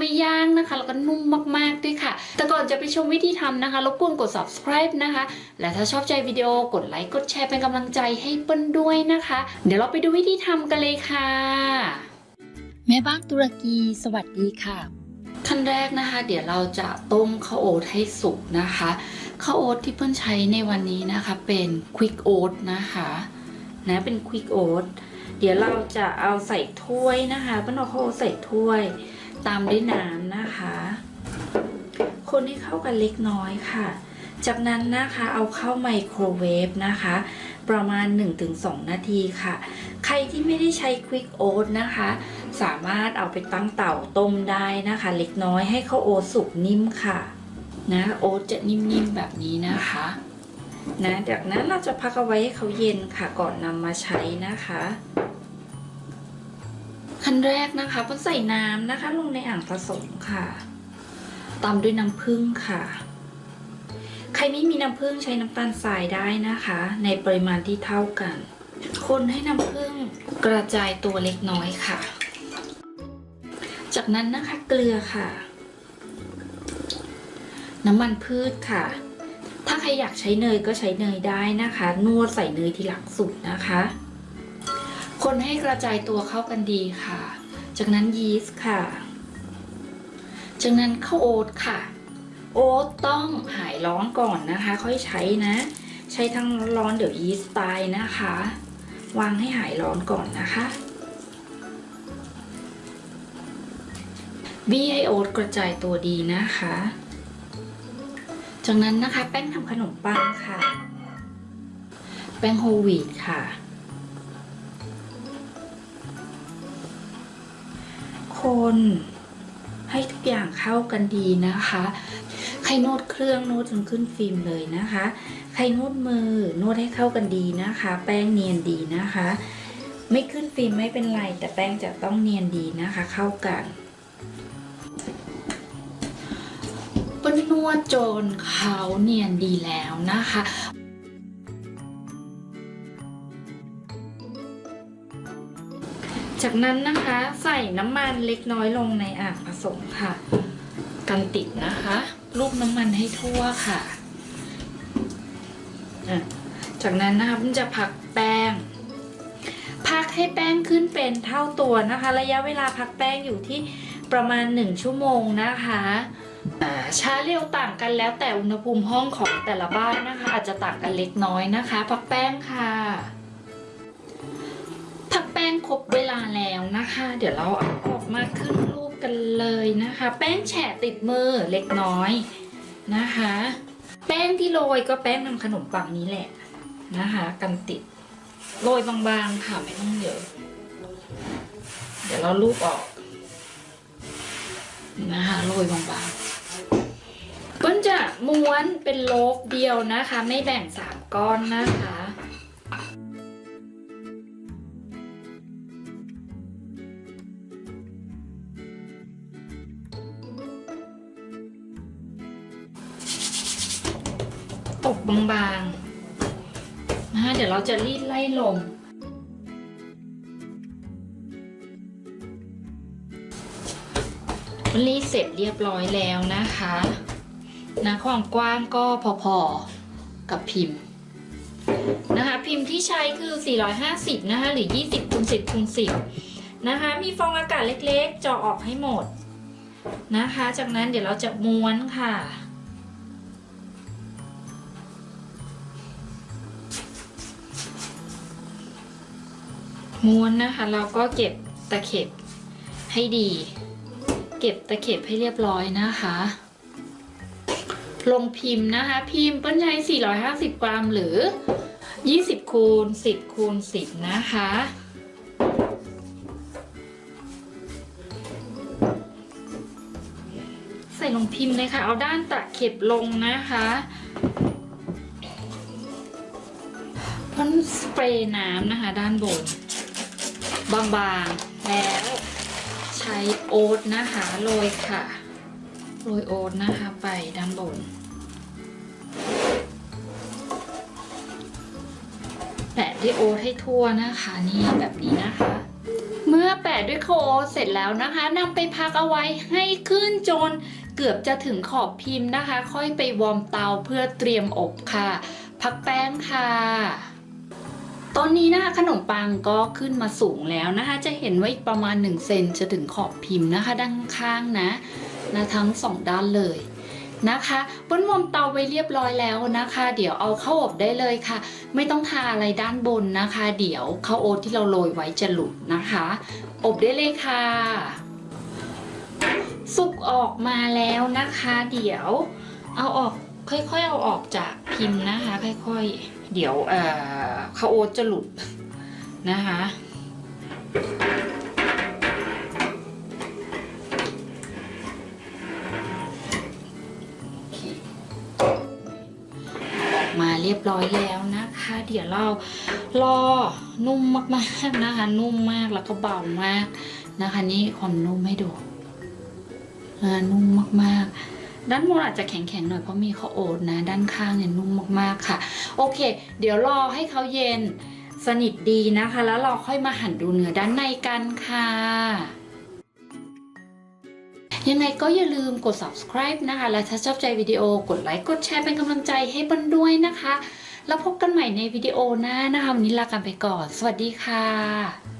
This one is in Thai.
ไม่ยากนะคะ แล้วก็นุ่มมากๆด้วยค่ะ แต่ก่อนจะไปชมวิธีทำนะคะรบกวนกด subscribe นะคะ และถ้าชอบใจวิดีโอกดไลค์กดแชร์เป็นกำลังใจให้เปิ้ลด้วยนะคะ เดี๋ยวเราไปดูวิธีทำกันเลยค่ะ แม่บ้านตุรกีสวัสดีค่ะ ขั้นแรกนะคะ เดี๋ยวเราจะต้มข้าวโอ๊ตให้สุกนะคะข้าวโอ๊ตที่เปิ้ลใช้ในวันนี้นะคะเป็นควิกโอ๊ตนะคะนะเป็นควิกโอ๊ตเดี๋ยวเราจะเอาใส่ถ้วยนะคะเปิ้ลเอาข้าวโอ๊ตใส่ถ้วย ตามด้วยน้ำนะคะ คนให้เข้ากันเล็กน้อยค่ะ จากนั้นนะคะเอาเข้าไมโครเวฟนะคะ ประมาณ 1-2 นาทีค่ะ ใครที่ไม่ได้ใช้ควิกโอ๊ตนะคะ สามารถเอาไปตั้งเต่าต้มได้นะคะ เล็กน้อยให้ข้าวโอ๊ตสุกนิ่มค่ะนะโอ๊ตจะนิ่มๆแบบนี้นะคะนะจากนั้นเราจะพักเอาไว้ให้เขาเย็นค่ะก่อนนำมาใช้นะคะ ขั้นแรกนะคะก็ใส่น้ำนะคะ ลงในอ่างผสมค่ะตามด้วยน้ำผึ้งค่ะ ใครไม่มีน้ำผึ้งใช้น้ำตาลทรายได้นะคะ ในปริมาณที่เท่ากัน คนให้น้ำผึ้งกระจายตัวเล็กน้อยค่ะ จากนั้นนะคะเกลือค่ะ น้ำมันพืชค่ะ ถ้าใครอยากใช้เนยก็ใช้เนยได้นะคะ นวดใส่เนยทีหลังสุดนะคะ คนให้กระจายตัวเข้ากันดีค่ะ จากนั้นยีสต์ค่ะ จากนั้นข้าวโอ๊ตค่ะ โอ๊ตต้องหายร้อนก่อนนะคะ ค่อยใช้นะ ใช้ทั้งร้อนเดี๋ยวยีสต์ตายนะคะ วางให้หายร้อนก่อนนะคะ บี้ให้โอ๊ตกระจายตัวดีนะคะ จากนั้นนะคะแป้งทำขนมปังค่ะ แป้งโฮลวีตค่ะ คน ให้ทุกอย่างเข้ากันดีนะคะ ใครนวดเครื่องนวดจนขึ้นฟิล์มเลยนะคะ ใครนวดมือนวดให้เข้ากันดีนะคะ แป้งเนียนดีนะคะ ไม่ขึ้นฟิล์มไม่เป็นไร แต่แป้งจะต้องเนียนดีนะคะ เข้ากันปนวดจนเขาเนียนดีแล้วนะคะ จากนั้นนะคะใส่น้ำมันเล็กน้อยลงในอ่างผสมค่ะ กันติดนะคะลูบน้ำมันให้ทั่วค่ะจากนั้นนะคะมันจะพักแป้ง พักให้แป้งขึ้นเป็นเท่าตัวนะคะ ระยะเวลาพักแป้งอยู่ที่ประมาณ 1 ชั่วโมงนะคะช้าเร็วต่างกันแล้วแต่อุณหภูมิห้องของแต่ละบ้านนะคะ อาจจะต่างกันเล็กน้อยนะคะ พักแป้งค่ะ รบเวลาแล้วนะคะ เดี๋ยวเราเอาออกมาขึ้นรูปกันเลยนะคะ แป้งแฉะติดมือเล็กน้อยนะคะ แป้งที่โรยก็แป้งทำขนมปังนี้แหละนะคะ กันติดโรยบางๆค่ะไม่ต้องเยอะ เดี๋ยวเราลูบออกนะคะโรยบางๆเปิ้ลจะม้วนเป็นโลบเดียวนะคะ ไม่แบ่งสามก้อนนะคะ ตกบางๆนะคะเดี๋ยวเราจะรีดไล่ลม รีดเสร็จเรียบร้อยแล้วนะคะนะความกว้างก็พอๆกับพิมพ์นะคะพิมพ์ที่ใช้คือ 450 นะคะหรือ 20คูณ10คูณ10 นะคะ มีฟองอากาศเล็กๆเจาะออกให้หมดนะคะ จากนั้นเดี๋ยวเราจะม้วนค่ะ ม้วนนะคะ เราก็เก็บตะเข็บให้ดี เก็บตะเข็บให้เรียบร้อยนะคะ ลงพิมพ์นะคะ พิมพ์เปิ้ลใช้ 450 กรัมหรือ 20 คูณ 10 คูณ 10 นะคะใส่ลงพิมพ์เลยค่ะ เอาด้านตะเข็บลงนะคะพ่นสเปรย์น้ำนะคะ ด้านบน บางๆแล้วใช้โอ๊ตนะคะโรยค่ะโรยโอ๊ตนะคะไปด้านบน แปะที่โอ๊ตให้ทั่วนะคะนี่แบบนี้นะคะ เมื่อแปะด้วยโคโอตเสร็จแล้วนะคะนำไปพักเอาไว้ให้ขึ้นจนเกือบจะถึงขอบพิมพ์นะคะ ค่อยไปวอร์มเตาเพื่อเตรียมอบค่ะ พักแป้งค่ะ ตอนนี้นะคะขนมปังก็ขึ้นมาสูงแล้วนะคะ จะเห็นว่าอีกประมาณ1เซนจะถึงขอบพิมพ์นะคะ ด้านข้างนะนะทั้งสองด้านเลยนะคะบนวมเตาไว้เรียบร้อยแล้วนะคะ เดี๋ยวเอาเข้าอบได้เลยค่ะ ไม่ต้องทาอะไรด้านบนนะคะ เดี๋ยวข้าวโอ๊ตที่เราโรยไว้จะหลุดนะคะ อบได้เลยค่ะ สุกออกมาแล้วนะคะ เดี๋ยวเอาออกค่อยๆเอาออกจากพิมพ์นะคะ ค่อยๆ เดี๋ยวเข้าวโอ๊ตจะหลุดนะคะมาเรียบร้อยแล้วนะคะ เดี๋ยวเรารอนุ่มมากๆนะคะ นุ่มมากแล้วก็เบามากนะคะ นี่ความนุ่มให้ดูอ่านุ่มมากๆ ด้านบนอาจจะแข็งๆหน่อยเพราะมีข้าวโอ๊ตนะ ด้านข้างเนี่ยนุ่มมากๆค่ะ โอเค เดี๋ยวรอให้เขาเย็นสนิทดีนะคะ แล้วเราค่อยมาหั่นดูเนื้อด้านในกันค่ะ ยังไงก็อย่าลืมกด subscribe นะคะ และถ้าชอบใจวิดีโอกดไลค์กดแชร์เป็นกำลังใจให้บันด้วยนะคะ แล้วพบกันใหม่ในวิดีโอหน้านะคะวันนี้ลากันไปก่อน สวัสดีค่ะ